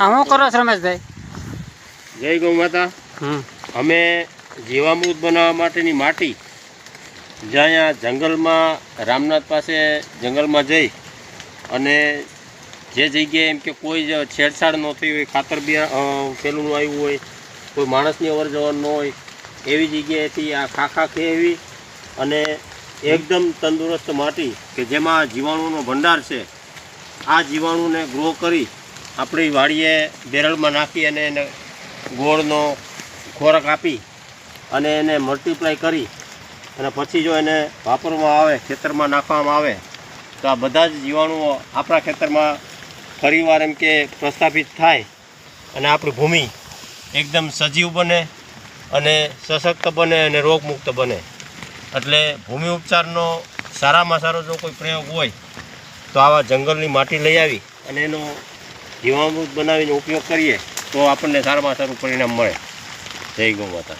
શું કરો છો રમેશભાઈ જય ગૌ માતા. હમ. અમે જીવામૃત બનાવવા માટેની માટી જ્યાં અહીંયા જંગલમાં રામનાથ પાસે જંગલમાં જઈ અને જે જગ્યાએ એમ કે કોઈ જ છેડછાડ ન થઈ હોય ખાતર બી પેલું આવ્યું હોય કોઈ માણસની અવર જવર ન હોય એવી જગ્યાએથી આ ખાખા ખેવી અને એકદમ તંદુરસ્ત માટી કે જેમાં જીવાણુનો ભંડાર છે આ જીવાણુને ગ્રો કરી આપણી વાડીએ બેરલમાં નાખી અને એને ગોળનો ખોરાક આપી અને એને મલ્ટીપ્લાય કરી. અને પછી જો એને વાપરવામાં આવે, ખેતરમાં નાખવામાં આવે, તો આ બધા જ જીવાણુઓ આપણા ખેતરમાં ફરીવાર એમ કે પ્રસ્થાપિત થાય અને આપણી ભૂમિ એકદમ સજીવ બને અને સશક્ત બને અને રોગમુક્ત બને. એટલે ભૂમિ ઉપચારનો સારામાં સારો જો કોઈ પ્રયોગ હોય, તો આવા જંગલની માટી લઈ આવી અને એનો જીવામૃત બનાવીને ઉપયોગ કરીએ તો આપણને સારામાં સારું પરિણામ મળે. જય ગૌ માતા